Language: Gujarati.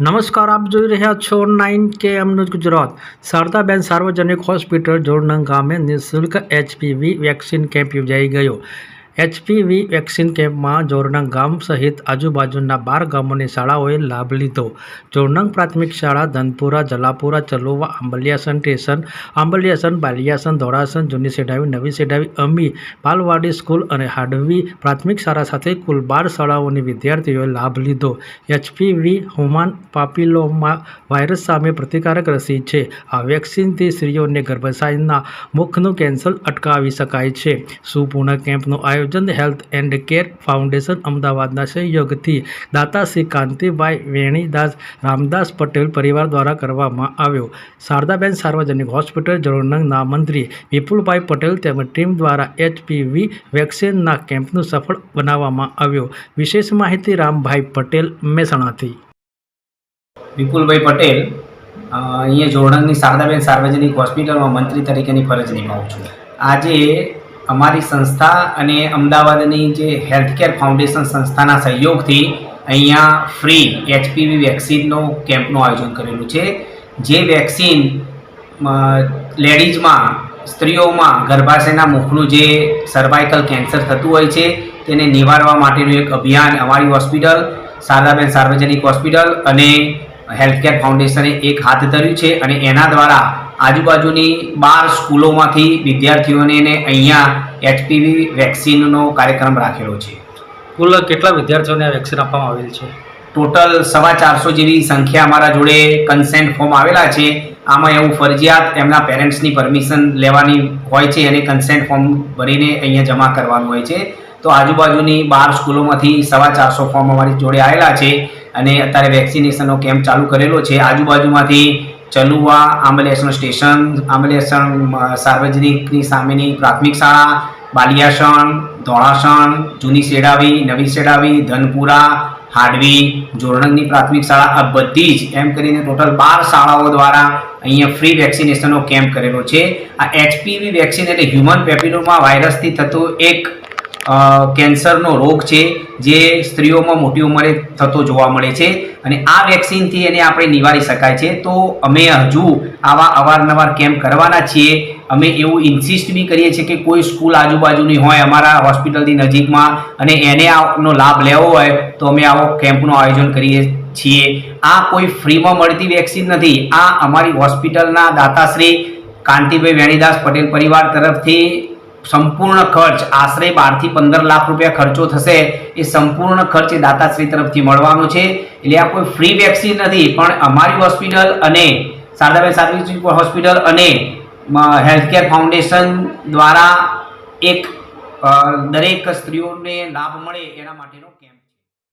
નમસ્કાર, આપ જોઈ રહ્યા છો નાઇન કે એમનું ગુજરાત. શારદાબેન સાર્વજનિક હોસ્પિટલ જોડનંગ ગામે નિઃશુલ્ક એચપીવી વેક્સિન કેમ્પ યોજાઈ ગયો. એચપીવી વેક્સિન કેમ્પમાં જોરનંગ ગામ સહિત આજુબાજુના બાર ગામોની શાળાઓએ લાભ લીધો. જોરનંગ પ્રાથમિક શાળા, ધનપુરા, જલાપુરા, ચલોવા, આંબલિયાસન સ્ટેશન, આંબલિયાસન, બાલિયાસન, ધોળાસન, જૂની સેડાવી નવી સેડાવી અમી, પાલવાડી સ્કૂલ અને હાડવી પ્રાથમિક શાળા સાથે કુલ બાર શાળાઓની વિદ્યાર્થીઓએ લાભ લીધો. એચપીવી હુમાન પાપિલોમાં વાયરસ સામે પ્રતિકારક રસી છે. આ વેક્સિનથી સ્ત્રીઓને ગર્ભાશયના મુખનું કેન્સર અટકાવી શકાય છે. સુપૂર્ણ કેમ્પનું આયોજન હેલ્થ એન્ડ કેર ફાઉન્ડેશન અમદાવાદના સહયોગથી દાતા શ્રી કાંતિભાઈ વેણીદાસ રામદાસ પટેલ પરિવાર દ્વારા કરવામાં આવ્યો. શારદાબેન સાર્વજનિક હોસ્પિટલ જળોનંગના મંત્રી વિપુલભાઈ પટેલ તેમજ ટીમ દ્વારા એચપીવી વેક્સિનના કેમ્પનું સફળ બનાવવામાં આવ્યો. વિશેષ માહિતી રામભાઈ પટેલ મહેસાણાથી. વિપુલભાઈ પટેલ અહીંયા જોરણની શારદાબેન સાર્વજનિક હોસ્પિટલમાં મંત્રી તરીકેની ફરજ નિભાવું છું. આજે અમારી સંસ્થા અને અમદાવાદની જે હેલ્થકેર ફાઉન્ડેશન સંસ્થાના સહયોગથી અહીંયા ફ્રી એચપીવી વેક્સિનનો કેમ્પનું આયોજન કરેલું છે. જે વેક્સિન લેડીઝમાં સ્ત્રીઓમાં ગર્ભાશયના મુખનું જે સર્વાઇકલ કેન્સર થતું હોય છે, તેને નિવારવા માટેનું એક અભિયાન અમારી હોસ્પિટલ, શારદાબેન સાર્વજનિક હોસ્પિટલ અને હેલ્થકેર ફાઉન્ડેશને એક હાથ ધર્યું છે અને એના દ્વારા આજુબાજુની બાર સ્કૂલોમાંથી વિદ્યાર્થીઓને અહીંયા એચપીવી વેક્સિનનો કાર્યક્રમ રાખેલો છે. કુલ કેટલા વિદ્યાર્થીઓને વેક્સિન આપવામાં આવેલ છે? ટોટલ સવા ચારસો જેવી સંખ્યા અમારા જોડે કન્સેન્ટ ફોર્મ આવેલા છે. આમાં એવું ફરજિયાત એમના પેરેન્ટ્સની પરમિશન લેવાની હોય છે અને કન્સેન્ટ ફોર્મ ભરીને અહીંયા જમા કરવાનું હોય છે. તો આજુબાજુની બાર સ્કૂલોમાંથી સવા ચારસો ફોર્મ અમારી જોડે આવેલા છે અને અત્યારે વેક્સિનેશનનો કેમ્પ ચાલુ કરેલો છે. આજુબાજુમાંથી ચલુવા આંબલેસણ સ્ટેશન આંબલેસણ સાર્વજનિકની સામેની પ્રાથમિક શાળા બાલિયાસણ ધોળાસણ, જૂની સેડાવી નવી સેડાવી ધનપુરા, હાડવી, જોરણંગની પ્રાથમિક શાળા, આ બધી જ એમ કરીને ટોટલ બાર શાળાઓ દ્વારા અહીંયા ફ્રી વેક્સિનેશનનો કેમ્પ કરેલો છે. આ એચપીવી વેક્સિન એટલે હ્યુમન પેપિલોમા વાયરસથી થતો એક કેન્સરનો રોગ છે જે સ્ત્રીઓમાં મોટી ઉંમરે થતો જોવા મળે છે અને આ વેક્સિનથી એને આપણે નિવારી શકાય છે. તો અમે હજુ આવા અવારનવાર કેમ્પ કરવાના છીએ. અમે એવું ઇન્સિસ્ટ બી કરીએ છીએ કે કોઈ સ્કૂલ આજુબાજુની હોય, અમારા હોસ્પિટલની નજીકમાં, અને એને આનો લાભ લેવો હોય, તો અમે આવો કેમ્પનું આયોજન કરીએ છીએ. આ કોઈ ફ્રીમાં મળતી વેક્સિન નથી. આ અમારી હોસ્પિટલના દાતાશ્રી કાંતિભાઈ વેણીદાસ પટેલ પરિવાર તરફથી સંપૂર્ણ ખર્ચ આશરે બારથી પંદર લાખ રૂપિયા ખર્ચો થશે. એ સંપૂર્ણ ખર્ચ એ દાતાશ્રી તરફથી મળવાનો છે. એટલે આ કોઈ ફ્રી વેક્સિન નથી, પણ અમારી હોસ્પિટલ અને શારદાબેન સાર્વજનિક હોસ્પિટલ અને હેલ્થકેર ફાઉન્ડેશન દ્વારા એક દરેક સ્ત્રીઓને લાભ મળે એના માટેનો કેમ્પ